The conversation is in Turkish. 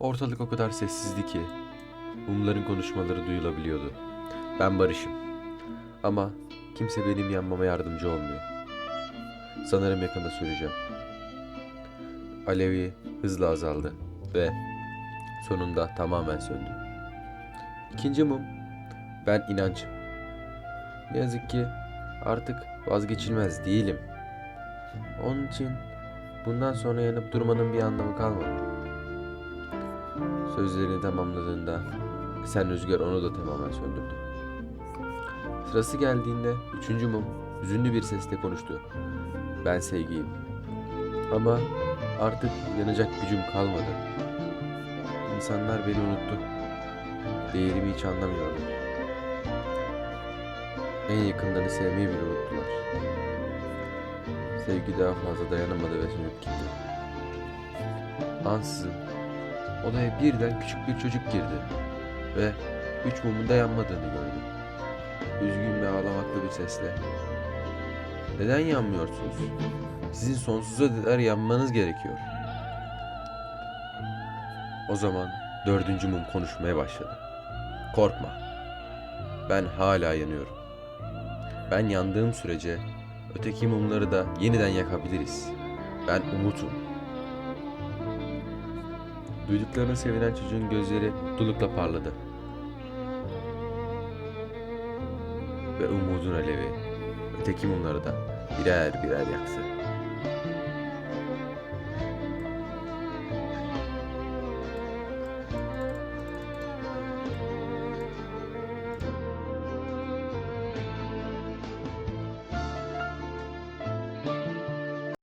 Ortalık o kadar sessizdi ki mumların konuşmaları duyulabiliyordu. Ben barışım. Ama kimse benim yanmama yardımcı olmuyor. Sanırım yakında süreceğim. Alevi hızla azaldı ve sonunda tamamen söndü. İkinci mum ben inancım. Ne yazık ki artık vazgeçilmez değilim. Onun için bundan sonra yanıp durmanın bir anlamı kalmadı. Sözlerini tamamladığında sen rüzgar onu da tamamen söndürdü. Sırası geldiğinde üçüncü mum hüzünlü bir sesle konuştu. Ben sevgiyim. Ama artık yanacak gücüm kalmadı. İnsanlar beni unuttu. Değerimi hiç anlamıyorlar. En yakınlarını sevmeyi bile unuttular. Sevgi daha fazla dayanamadı ve sönüp gitti. Ansızın odaya birden küçük bir çocuk girdi ve üç mumun da yanmadığını gördü. Üzgün ve ağlamaklı bir sesle neden yanmıyorsunuz? Sizin sonsuza kadar yanmanız gerekiyor. O zaman dördüncü mum konuşmaya başladı. Korkma. Ben hala yanıyorum. Ben yandığım sürece öteki mumları da yeniden yakabiliriz. Ben umutum. Duyduklarına sevinen çocuğun gözleri mutlulukla parladı. Ve umudun alevi öteki mumları da birer birer yaktı.